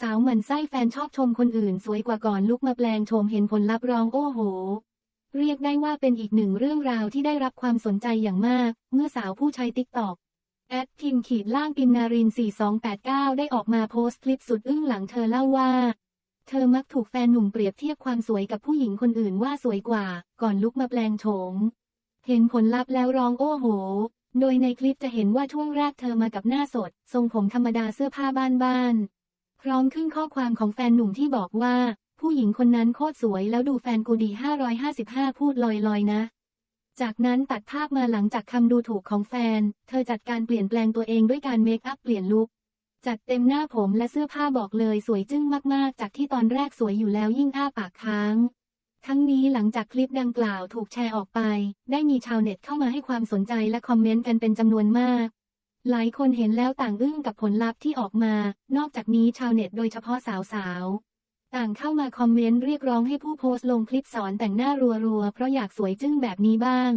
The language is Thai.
สาวหมันไส้แฟนชอบชมคนอื่นสวยกว่าก่อนลุกมาแปลงโฉมเห็นผลลัพธ์ร้องโอ้โห เรียกได้ว่าเป็นอีกหนึ่งเรื่องราวที่ได้รับความสนใจอย่างมาก เมื่อสาวผู้ใช้ติ๊กต็อกแอดพิมขีดล่างกินนาริน 4289 ได้ออกมาโพสต์คลิปสุดอึ้งหลังเธอเล่าว่า เธอมักถูกแฟนหนุ่มเปรียบเทียบความสวยกับผู้หญิงคนอื่นว่าสวยกว่า ก่อนลุกมาแปลงโฉมเห็นผลลัพธ์แล้วร้องโอ้โห โดยในคลิปจะเห็นว่าช่วงแรกเธอมากับหน้าสด ทรงผมธรรมดาเสื้อผ้าบ้านๆ พร้อมขึ้นข้อความของแฟนหนุ่มที่บอกว่า ผู้หญิงคนนั้นโคตรสวยแล้วดูแฟนกูดี 555 พูดลอยๆนะ จากนั้นตัดภาพมาหลังจากคำดูถูกของแฟน เธอจัดการเปลี่ยนแปลงตัวเองด้วยการเมคอัพเปลี่ยนลุคจัดเต็มหน้าผมและเสื้อผ้าบอกเลยสวยจึ้งมากๆ จากที่ตอนแรกสวยอยู่แล้วยิ่งอ้าปากค้าง ทั้งนี้หลังจากคลิปดังกล่าวถูกแชร์ออกไป ได้มีชาวเน็ตเข้ามาให้ความสนใจและคอมเมนต์กันเป็นจำนวนมาก หลายคนเห็นแล้วต่างอึ้งกับผลลัพธ์ที่ออกมา นอกจากนี้ชาวเน็ตโดยเฉพาะสาวๆ ต่างเข้ามาคอมเมนต์เรียกร้องให้ผู้โพสต์ลงคลิปสอนแต่งหน้ารัวๆ เพราะอยากสวยจึ้งแบบนี้บ้าง